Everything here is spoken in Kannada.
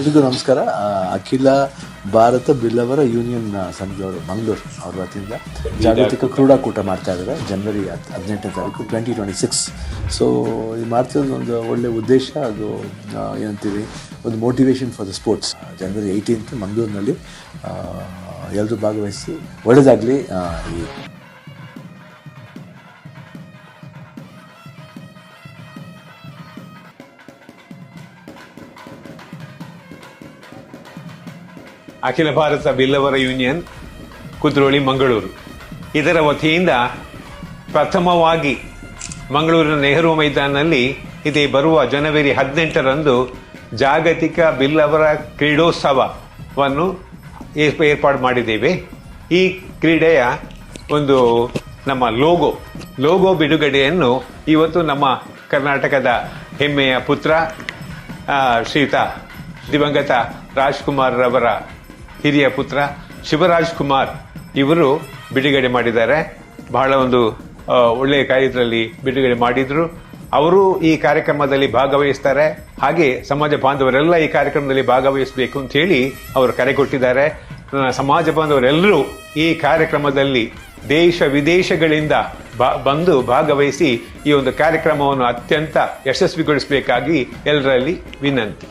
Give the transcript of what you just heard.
ಎಲ್ರಿಗೂ ನಮಸ್ಕಾರ. ಅಖಿಲ ಭಾರತ ಬಿಲ್ಲವರ ಯೂನಿಯನ್ ಸಂಘದವರು, ಮಂಗಳೂರು ಅವ್ರ ವತಿಯಿಂದ ಜಾಗತಿಕ ಕ್ರೀಡಾಕೂಟ ಮಾಡ್ತಾ ಇದ್ದಾರೆ. ಜನವರಿ ಹತ್ತು ಹದಿನೆಂಟನೇ ತಾರೀಕು ಟ್ವೆಂಟಿ ಟ್ವೆಂಟಿ ಸಿಕ್ಸ್ ಸೊ ಇದು ಮಾಡ್ತಿರೋದು ಒಂದು ಒಳ್ಳೆ ಉದ್ದೇಶ, ಅದು ಏನಂತೀವಿ ಒಂದು motivation for the sports January eighteenth ಮಂಗಳೂರಿನಲ್ಲಿ ಎಲ್ಲರೂ ಭಾಗವಹಿಸಿ ಒಳ್ಳೆಯದಾಗಲಿ ಈ ಅಖಿಲ ಭಾರತ ಬಿಲ್ಲವರ ಯೂನಿಯನ್, ಕುದ್ರೋಳಿ, ಮಂಗಳೂರು. ಇದರ ವತಿಯಿಂದ ಪ್ರಥಮವಾಗಿ ಮಂಗಳೂರಿನ ನೆಹರು ಮೈದಾನದಲ್ಲಿ ಇದೇ ಬರುವ ಜನವರಿ ಹದಿನೆಂಟರಂದು ಜಾಗತಿಕ ಬಿಲ್ಲವರ ಕ್ರೀಡೋತ್ಸವವನ್ನು ಏರ್ಪ- ಏರ್ಪಾಡು ಮಾಡಿದ್ದೇವೆ. ಈ ಕ್ರೀಡೆಯ ಒಂದು ನಮ್ಮ ಲೋಗೋ ಲೋಗೋ ಬಿಡುಗಡೆಯನ್ನು ಇವತ್ತು ನಮ್ಮ ಕರ್ನಾಟಕದ ಹೆಮ್ಮೆಯ ಪುತ್ರ ಶ್ರೀತ ದಿವಂಗತ ರಾಜ್ಕುಮಾರ್ ರವರ ಹಿರಿಯ ಪುತ್ರ ಶಿವರಾಜ್ ಕುಮಾರ್ ಇವರು ಬಿಡುಗಡೆ ಮಾಡಿದ್ದಾರೆ. ಬಹಳ ಒಂದು ಒಳ್ಳೆಯ ಕಾರ್ಯದಲ್ಲಿ ಬಿಡುಗಡೆ ಮಾಡಿದ್ರು. ಅವರು ಈ ಕಾರ್ಯಕ್ರಮದಲ್ಲಿ ಭಾಗವಹಿಸ್ತಾರೆ. ಹಾಗೆ ಸಮಾಜ ಬಾಂಧವರೆಲ್ಲ ಈ ಕಾರ್ಯಕ್ರಮದಲ್ಲಿ ಭಾಗವಹಿಸಬೇಕು ಅಂತ ಹೇಳಿ ಅವರು ಕರೆ ಕೊಟ್ಟಿದ್ದಾರೆ. ಸಮಾಜ ಬಾಂಧವರೆಲ್ಲರೂ ಈ ಕಾರ್ಯಕ್ರಮದಲ್ಲಿ ದೇಶ ವಿದೇಶಗಳಿಂದ ಬಂದು ಭಾಗವಹಿಸಿ ಈ ಒಂದು ಕಾರ್ಯಕ್ರಮವನ್ನು ಅತ್ಯಂತ ಯಶಸ್ವಿಗೊಳಿಸಬೇಕಾಗಿ ಎಲ್ಲರಲ್ಲಿ ವಿನಂತಿ.